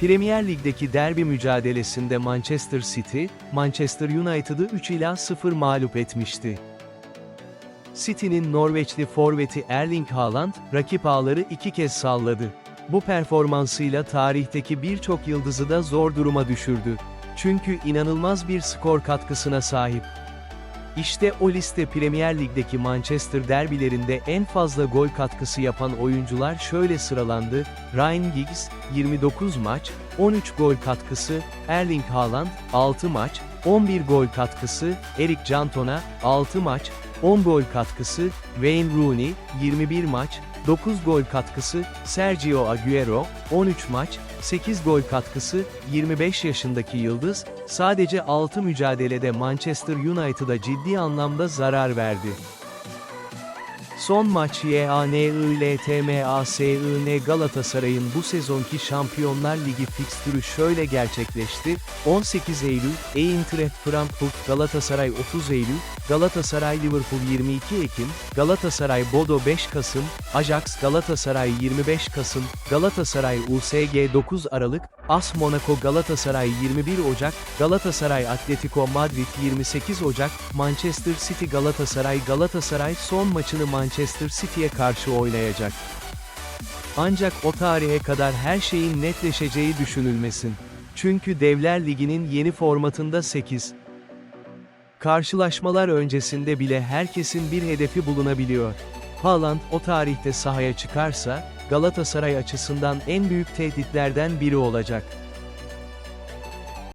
Premier Lig'deki derbi mücadelesinde Manchester City, Manchester United'ı 3 ila 0 mağlup etmişti. City'nin Norveçli forveti Erling Haaland, rakip ağları iki kez salladı. Bu performansıyla tarihteki birçok yıldızı da zor duruma düşürdü. Çünkü inanılmaz bir skor katkısına sahip. İşte o liste Premier Lig'deki Manchester derbilerinde en fazla gol katkısı yapan oyuncular şöyle sıralandı. Ryan Giggs, 29 maç, 13 gol katkısı, Erling Haaland, 6 maç, 11 gol katkısı, Eric Cantona, 6 maç, 10 gol katkısı, Wayne Rooney, 21 maç, 9 gol katkısı, Sergio Aguero, 13 maç, 8 gol katkısı, 25 yaşındaki yıldız, sadece 6 mücadelede Manchester United'a ciddi anlamda zarar verdi. Son maç YANILTMASIN Galatasaray'ın bu sezonki Şampiyonlar Ligi fikstürü şöyle gerçekleşti. 18 Eylül, Eintracht Frankfurt Galatasaray 30 Eylül, Galatasaray Liverpool 22 Ekim, Galatasaray Bodo 5 Kasım, Ajax Galatasaray 25 Kasım, Galatasaray USG 9 Aralık, AS Monaco Galatasaray 21 Ocak, Galatasaray Atletico Madrid 28 Ocak, Manchester City Galatasaray Galatasaray son maçını Manchester City'ye karşı oynayacak. Ancak o tarihe kadar her şeyin netleşeceği düşünülmesin. Çünkü Devler Ligi'nin yeni formatında 8 Karşılaşmalar öncesinde bile herkesin bir hedefi bulunabiliyor. Haaland o tarihte sahaya çıkarsa, Galatasaray açısından en büyük tehditlerden biri olacak.